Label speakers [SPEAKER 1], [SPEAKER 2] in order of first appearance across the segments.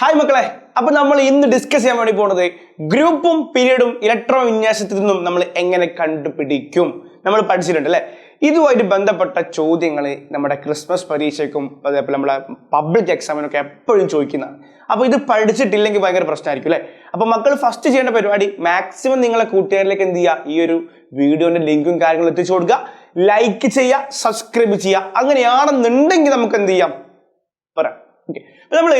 [SPEAKER 1] Hi മക്കളെ. അപ്പൊ നമ്മൾ ഇന്ന് ഡിസ്കസ് ചെയ്യാൻ വേണ്ടി പോണത് ഗ്രൂപ്പും പീരീഡും ഇലക്ട്രോ വിന്യാസത്തിൽ നിന്നും നമ്മൾ എങ്ങനെ കണ്ടുപിടിക്കും? നമ്മൾ പഠിച്ചിട്ടുണ്ട് അല്ലെ? ഇതുമായിട്ട് ബന്ധപ്പെട്ട ചോദ്യങ്ങൾ നമ്മുടെ ക്രിസ്മസ് പരീക്ഷയ്ക്കും അതേപോലെ നമ്മുടെ പബ്ലിക് എക്സാമിനൊക്കെ എപ്പോഴും ചോദിക്കുന്നതാണ് അപ്പൊ ഇത് പഠിച്ചിട്ടില്ലെങ്കിൽ ഭയങ്കര പ്രശ്നമായിരിക്കും അല്ലെ? അപ്പൊ മക്കൾ ഫസ്റ്റ് ചെയ്യേണ്ട പരിപാടി മാക്സിമം നിങ്ങളെ കൂട്ടുകാരിലേക്ക് എന്ത് ചെയ്യുക? ഈ ഒരു വീഡിയോന്റെ ലിങ്കും കാര്യങ്ങളും എത്തിച്ചു കൊടുക്കുക. ലൈക്ക് ചെയ്യുക സബ്സ്ക്രൈബ് ചെയ്യുക. അങ്ങനെയാണെന്നുണ്ടെങ്കിൽ നമുക്ക് എന്ത് ചെയ്യാം? പറയാം. ഓക്കെ നമ്മൾ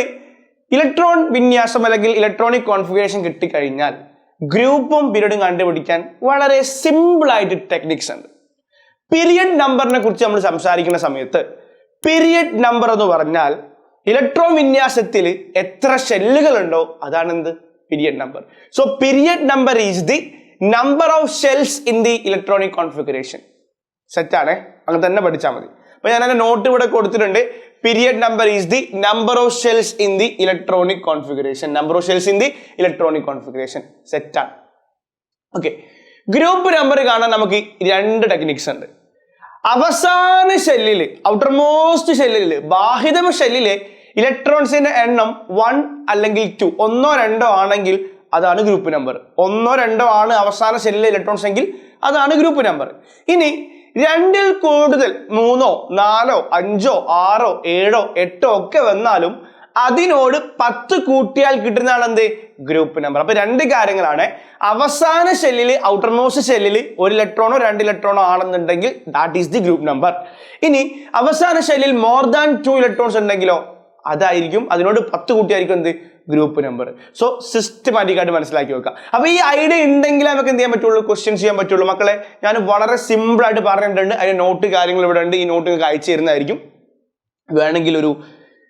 [SPEAKER 1] ഇലക്ട്രോൺ വിന്യാസം അല്ലെങ്കിൽ ഇലക്ട്രോണിക് കോൺഫിഗറേഷൻ കിട്ടിക്കഴിഞ്ഞാൽ ഗ്രൂപ്പും പീരീഡും കണ്ടുപിടിക്കാൻ വളരെ സിമ്പിൾ ആയിട്ട് ടെക്നിക്സ് ഉണ്ട്. പീരിയഡ് നമ്പറിനെ കുറിച്ച് നമ്മൾ സംസാരിക്കുന്ന സമയത്ത് പീരിയഡ് നമ്പർ എന്ന് പറഞ്ഞാൽ ഇലക്ട്രോൺ വിന്യാസത്തിൽ എത്ര ഷെല്ലുകൾ ഉണ്ടോ അതാണ് എന്ത്? Period number so period number is the number of shells in the electronic configuration സെറ്റാണ് അങ്ങനെ തന്നെ പഠിച്ചാൽ മതി. അപ്പൊ ഞാൻ എന്റെ നോട്ട് ഇവിടെ കൊടുത്തിട്ടുണ്ട്. Period number is the number of shells in the electronic configuration number of shells in the electronic configuration സെറ്റാണ് ഓക്കെ ഗ്രൂപ്പ് നമ്പർ കാണാൻ നമുക്ക് രണ്ട് ടെക്നിക്സ് ഉണ്ട്. അവസാന ഷെല്ലിൽ ഔട്ടർ മോസ്റ്റ് ഷെല്ലിൽ ബാഹിതമ ഷെല്ലിലെ ഇലക്ട്രോൺസിന്റെ എണ്ണം വൺ അല്ലെങ്കിൽ ടു ഒന്നോ രണ്ടോ ആണെങ്കിൽ അതാണ് ഗ്രൂപ്പ് നമ്പർ ഒന്നോ രണ്ടോ ആണ് അവസാന ഷെല്ലിലെ ഇലക്ട്രോൺസ് എങ്കിൽ അതാണ് ഗ്രൂപ്പ് നമ്പർ ഇനി രണ്ടിൽ കൂടുതൽ മൂന്നോ നാലോ അഞ്ചോ ആറോ ഏഴോ എട്ടോ ഒക്കെ വന്നാലും അതിനോട് പത്ത് കൂട്ടിയാൽ കിട്ടുന്നതാണ് എന്ത്? ഗ്രൂപ്പ് നമ്പർ അപ്പൊ രണ്ട് കാര്യങ്ങളാണ്. അവസാന ഷെല്ലിൽ ഔട്ടർ മോസ്റ്റ് ഷെല്ലിൽ ഒരു ഇലക്ട്രോണോ രണ്ട് ഇലക്ട്രോണോ ആണെന്നുണ്ടെങ്കിൽ that is the group number ഇനി അവസാന ഷെല്ലിൽ മോർ ദാൻ ടു ഇലക്ട്രോൺസ് ഉണ്ടെങ്കിലോ അതായിരിക്കും അതിനോട് പത്ത് കൂട്ടിയായിരിക്കും എന്ത്? Group number. സോ സിസ്റ്റമാറ്റിക് ആയിട്ട് മനസ്സിലാക്കി വെക്കുക. അപ്പൊ ഈ ഐഡിയ ഉണ്ടെങ്കിൽ നമുക്ക് എന്ത് ചെയ്യാൻ പറ്റുള്ളൂ? ക്വസ്റ്റ്യൻ ചെയ്യാൻ പറ്റുള്ളൂ. മക്കളെ ഞാൻ വളരെ സിമ്പിൾ ആയിട്ട് പറഞ്ഞിട്ടുണ്ട്. അതിന്റെ നോട്ട് കാര്യങ്ങൾ ഇവിടെ ഉണ്ട്. ഈ നോട്ട് നിങ്ങൾക്ക് അയച്ചു തരുന്നതായിരിക്കും. വേണമെങ്കിൽ ഒരു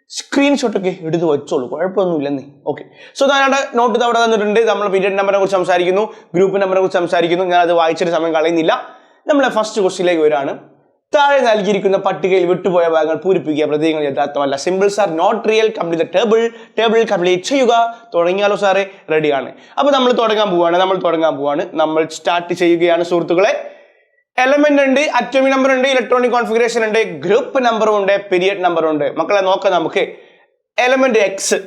[SPEAKER 1] സ്ക്രീൻഷോട്ട് ഒക്കെ എടുത്ത് വെച്ചോളൂ. കുഴപ്പമൊന്നുമില്ലെന്നേ. ഓക്കെ സോ ഞാൻ നോട്ട് അവിടെ തന്നിട്ടുണ്ട്. നമ്മൾ പീരിയഡ് നമ്പറിനെ കുറിച്ച് സംസാരിക്കുന്നു. ഗ്രൂപ്പ് നമ്പറിനെ കുറിച്ച് സംസാരിക്കുന്നു. ഞാൻ അത് വായിച്ചിട്ട് സമയം കളയുന്നില്ല. നമ്മളെ ഫസ്റ്റ് ക്വസ്റ്റിലേക്ക് വരാണ് താഴെ നൽകിയിരിക്കുന്ന പട്ടികയിൽ വിട്ടുപോയ ഭാഗങ്ങൾ പൂരിപ്പിക്കുക പ്രതീകങ്ങൾ യഥാർത്ഥമല്ല. Symbols are not real complete table table complete ചെയ്യുക. തുടങ്ങിയാലോ സാറേ റെഡിയാണ് അപ്പൊ നമ്മൾ തുടങ്ങാൻ പോവാണ്. നമ്മൾ തുടങ്ങാൻ പോവാണ്. നമ്മൾ സ്റ്റാർട്ട് ചെയ്യുകയാണ് സുഹൃത്തുക്കളെ. എലമെന്റ് ഉണ്ട് അറ്റോമിക് നമ്പർ ഉണ്ട് ഇലക്ട്രോണിക് കോൺഫിഗറേഷൻ ഉണ്ട് ഗ്രൂപ്പ് നമ്പറും ഉണ്ട് പീരിയഡ് നമ്പറും ഉണ്ട്. മക്കളെ നോക്കാം നമുക്ക്. എലമെന്റ് എക്സ്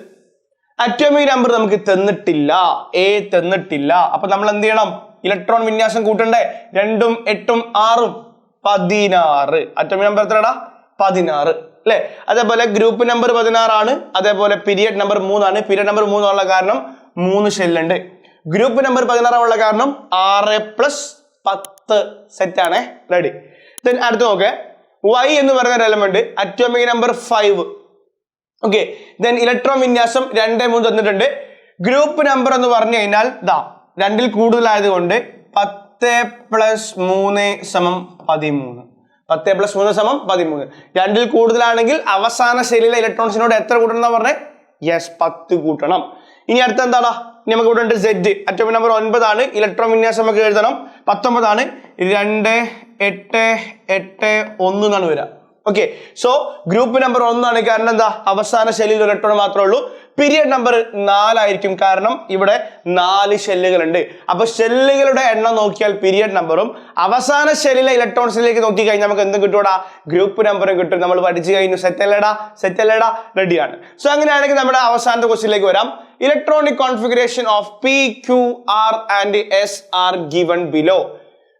[SPEAKER 1] അറ്റോമിക് നമ്പർ നമുക്ക് തന്നിട്ടില്ല. എ തന്നിട്ടില്ല. അപ്പൊ നമ്മൾ എന്ത് ചെയ്യണം? ഇലക്ട്രോൺ വിന്യാസം കൂട്ടണ്ടേ? രണ്ടും എട്ടും ആറും. പതിനാറ്. അറ്റോമിക് നമ്പർ എത്രടാ? പതിനാറ്. അല്ലെ? അതേപോലെ ഗ്രൂപ്പ് നമ്പർ പതിനാറാണ് അതേപോലെ പീരിയഡ് നമ്പർ മൂന്നാണ്. പീരിയഡ് നമ്പർ മൂന്നുള്ള കാരണം മൂന്ന് ഷെല്ലുണ്ട് ഗ്രൂപ്പ് നമ്പർ പതിനാറാനുള്ള കാരണം ആറ് പ്ലസ് പത്ത് സെറ്റ് ആണ്. റെഡി ദെൻ അടുത്ത് നോക്കെ. വൈ എന്ന് പറയുന്ന ഒരു element atomic number five okay then electron വിന്യാസം രണ്ട് മൂന്ന് തന്നിട്ടുണ്ട്. ഗ്രൂപ്പ് നമ്പർ എന്ന് പറഞ്ഞു കഴിഞ്ഞാൽ ദാ രണ്ടിൽ കൂടുതലായതുകൊണ്ട് പത്ത് പ്ലസ് മൂന്ന് സമം പതിമൂന്ന്. പത്ത് പ്ലസ് മൂന്ന് സമം പതിമൂന്ന്. രണ്ടിൽ കൂടുതലാണെങ്കിൽ അവസാന ശൈലിയിലെ ഇലക്ട്രോൺസിനോട് എത്ര കൂട്ടണം എന്നാ പറഞ്ഞേ? യെസ് പത്ത് കൂട്ടണം. ഇനി അടുത്ത എന്താടാ? ഇനി നമുക്ക് ഇവിടെ ഉണ്ട് സെഡ് അറ്റോമിക് നമ്പർ ഒൻപതാണ് ഇലക്ട്രോൺ വിന്യാസം നമുക്ക് എഴുതണം. പത്തൊമ്പതാണ് രണ്ട് എട്ട് എട്ട് ഒന്ന് എന്നാണ് വരിക. ഓക്കെ സോ ഗ്രൂപ്പ് നമ്പർ ഒന്നാണ് കാരണം എന്താ? അവസാന ശൈലിയിൽ ഇലക്ട്രോൺ മാത്രമേ ഉള്ളൂ. പീരിയഡ് നമ്പർ നാലായിരിക്കും. കാരണം ഇവിടെ നാല് ഷെല്ലുകൾ ഉണ്ട് അപ്പൊ ഷെല്ലുകളുടെ എണ്ണം നോക്കിയാൽ പീരിയഡ് നമ്പറും അവസാന ഷെല്ലിലെ ഇലക്ട്രോൺസിലേക്ക് നോക്കി കഴിഞ്ഞാൽ നമുക്ക് എന്തും കിട്ടൂടാ ഗ്രൂപ്പ് നമ്പറും കിട്ടും. നമ്മൾ പഠിച്ചു കഴിഞ്ഞു. സെറ്റ് അല്ലേടാ? സെറ്റ് അല്ലേടാ? റെഡിയാണ് സോ അങ്ങനെയാണെങ്കിൽ നമ്മുടെ അവസാനത്തെ ക്വസ്റ്റിലേക്ക് വരാം. Electronic configuration of P Q R and S are given below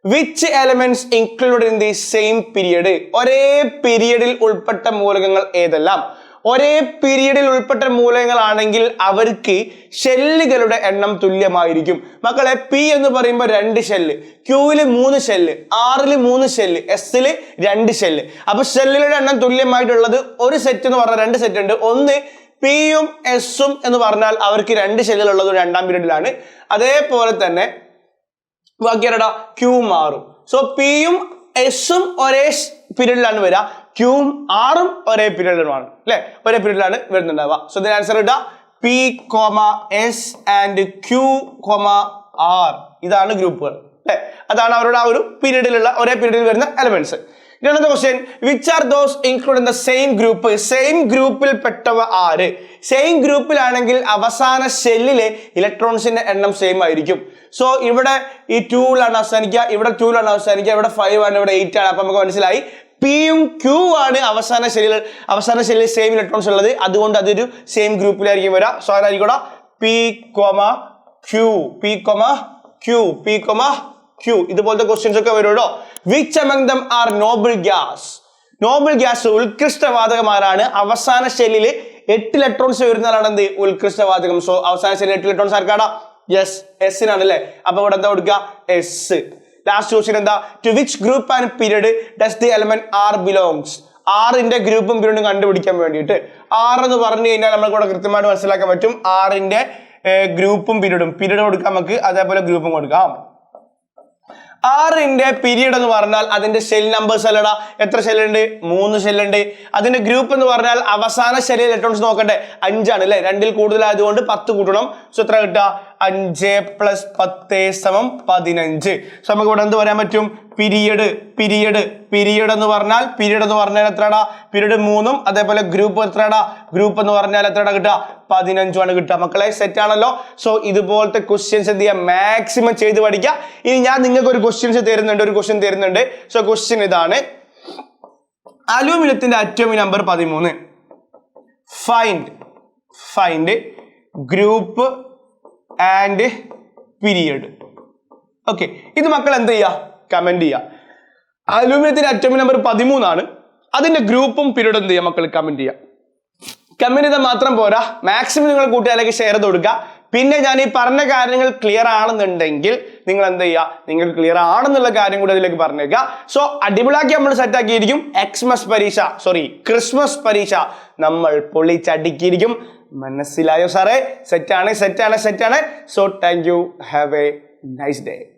[SPEAKER 1] which elements include in the same period ഒരേ പീരിയഡിൽ ഉൾപ്പെട്ട മൂലകങ്ങൾ ഏതെല്ലാം? ഒരേ പീരീഡിൽ ഉൾപ്പെട്ട മൂലകങ്ങളാണെങ്കിൽ അവർക്ക് ഷെല്ലുകളുടെ എണ്ണം തുല്യമായിരിക്കും. മക്കളെ പി എന്ന് പറയുമ്പോൾ രണ്ട് ഷെല്ല് ക്യൂവിൽ മൂന്ന് ഷെല്ല് ആറിൽ മൂന്ന് ഷെല്ല് എസിൽ രണ്ട് ഷെല്ല്. അപ്പൊ ഷെല്ലുകളുടെ എണ്ണം തുല്യമായിട്ടുള്ളത് ഒരു സെറ്റ് എന്ന് പറഞ്ഞാൽ രണ്ട് സെറ്റ് ഉണ്ട്. ഒന്ന് പിയും എസും എന്ന് പറഞ്ഞാൽ അവർക്ക് രണ്ട് ഷെല്ലുകൾ ഉള്ളത് രണ്ടാം പീരീഡിലാണ് അതേപോലെ തന്നെ ബാക്കിയാരടാ ക്യൂ മാറും. സോ പിയും എസും ഒരേ പീരീഡിലാണ് വരിക ക്യൂവും ആറും ഒരേ പീരീഡിലുമാണ്. അല്ലെ? ഒരേ പീരീഡിലാണ് വരുന്നുണ്ടാവുക. സോ ഇതിന് ആൻസർ ഇട്ടാ P comma S and Q comma R ഇതാണ് ഗ്രൂപ്പുകൾ. അല്ലെ? അതാണ് അവരുടെ ആ ഒരു പീരീഡിലുള്ള ഒരേ പീരീഡിൽ വരുന്ന എലമെന്റ്സ് രണ്ടാമത്തെ question which are those include in the same group same ഗ്രൂപ്പിൽ പെട്ടവ ആര്? സെയിം ഗ്രൂപ്പിലാണെങ്കിൽ അവസാന ഷെല്ലിലെ ഇലക്ട്രോൺസിന്റെ എണ്ണം സെയിം ആയിരിക്കും. സോ ഇവിടെ ഈ ടൂലാണ് അവസാനിക്കുക. ഇവിടെ ടൂലാണ് അവസാനിക്കുക. ഇവിടെ ഫൈവ് ആണ്. ഇവിടെ എയ്റ്റ് ആണ്. അപ്പൊ നമുക്ക് മനസ്സിലായി. പിയും ക്യൂ ആണ് അവസാന ശരീരം അവസാന ശരീരം സെയിം ഇലക്ട്രോൺസ് ഉള്ളത്. അതുകൊണ്ട് അതൊരു സെയിം ഗ്രൂപ്പിലായിരിക്കും വരാം. സോ അതായിരിക്കും P comma Q P comma Q P comma Q ഇതുപോലത്തെ ക്വസ്റ്റ്യൻസ് ഒക്കെ വരുമല്ലോ which among them are noble gas. Noble gas ഉത്കൃഷ്ടവാതകമാരാണ് അവസാന ഷെല്ലിൽ എട്ട് ഇലക്ട്രോൺസ് വരുന്നതാണ് എന്ത്? ഉത്കൃഷ്ടവാതകം സോ അവസാന ഷെല്ലിൽ എട്ട് ഇലക്ട്രോൺസ് ആർക്കാടാ? യെസ് എസിനാണ് അല്ലേ അപ്പൊ ഇവിടെ എന്താ കൊടുക്കുക എസ് ലാസ്റ്റ് ക്വസ്റ്റ്യൻ എന്താ? To which group and period does the element R belongs ആറിന്റെ ഗ്രൂപ്പും പീരീഡും കണ്ടുപിടിക്കാൻ വേണ്ടിയിട്ട്. ആർ എന്ന് പറഞ്ഞു കഴിഞ്ഞാൽ നമുക്ക് ഇവിടെ കൃത്യമായിട്ട് മനസ്സിലാക്കാൻ പറ്റും. ആറിന്റെ ഗ്രൂപ്പും പീരീഡും. പീരീഡ് കൊടുക്കാം നമുക്ക്. അതേപോലെ ഗ്രൂപ്പും കൊടുക്കാം. ആറിന്റെ പീരീഡ് എന്ന് പറഞ്ഞാൽ അതിന്റെ ഷെൽ നമ്പേഴ്സ് അല്ലടാ. എത്ര ഷെല്ലുണ്ട് മൂന്ന് ഷെല്ലുണ്ട് അതിന്റെ ഗ്രൂപ്പ് എന്ന് പറഞ്ഞാൽ അവസാന ഷെല്ലിൽ ഇലക്ട്രോൺസ് നോക്കട്ടെ അഞ്ചാണ് അല്ലെ? രണ്ടിൽ കൂടുതലായതുകൊണ്ട് പത്ത് കൂട്ടണം. സോ എത്ര കിട്ടുക? അഞ്ച് പ്ലസ് പത്ത് സമം പതിനഞ്ച്. സോ നമുക്ക് ഇവിടെ എന്ത് പറയാൻ പറ്റും? പീരിയഡ് പീരിയഡ് പീരിയഡ് എന്ന് പറഞ്ഞാൽ പീരിയഡ് എന്ന് പറഞ്ഞാൽ എത്രടാ? പീരിയഡ് മൂന്നും അതേപോലെ ഗ്രൂപ്പ് എത്രടാ? ഗ്രൂപ്പ് എന്ന് പറഞ്ഞാൽ എത്രടാ കിട്ടുക? പതിനഞ്ചുമാണ് കിട്ടുക. മക്കളെ സെറ്റ് ആണല്ലോ? സോ ഇതുപോലത്തെ ക്വസ്റ്റ്യൻസ് എന്ത് ചെയ്യുക മാക്സിമം ചെയ്ത് പഠിക്കുക. ഇനി ഞാൻ നിങ്ങൾക്ക് ഒരു ക്വസ്റ്റ്യൻസ് തരുന്നുണ്ട് ഒരു ക്വസ്റ്റ്യൻ തരുന്നുണ്ട്. സോ ക്വസ്റ്റ്യൻ ഇതാണ്. അലൂമിനിയത്തിന്റെ അറ്റോമിക് നമ്പർ പതിമൂന്ന്. Find find group and period okay ഇത് മക്കൾ എന്ത് ചെയ്യുക കമന്റ് ചെയ്യുക അലൂമിനിയത്തിന്റെ അറ്റോമിക് നമ്പർ പതിമൂന്നാണ്. അതിന്റെ ഗ്രൂപ്പും പീരീഡ് എന്ത് ചെയ്യുക മക്കൾ കമന്റ് ചെയ്യുക കമന്റ് ചെയ്താൽ മാത്രം പോരാ. മാക്സിമം നിങ്ങൾ കൂട്ടുകാരിലേക്ക് ഷെയർ ചെയ്ത് കൊടുക്കുക. പിന്നെ ഞാൻ ഈ പറഞ്ഞ കാര്യങ്ങൾ ക്ലിയർ ആണെന്നുണ്ടെങ്കിൽ നിങ്ങൾ എന്ത് ചെയ്യുക നിങ്ങൾ ക്ലിയർ ആണെന്നുള്ള കാര്യം കൂടി അതിലേക്ക് പറഞ്ഞേക്കുക സോ അടിപൊളിയാക്കി നമ്മൾ സെറ്റ് ആക്കിയിരിക്കും. എക്സ്മസ് പരീക്ഷ സോറി ക്രിസ്മസ് പരീക്ഷ നമ്മൾ പൊളിച്ചടുക്കിയിരിക്കും. മനസ്സിലായോ സാറേ? സെറ്റാണ് സെറ്റാണ് സെറ്റാണ് so thank you have a nice day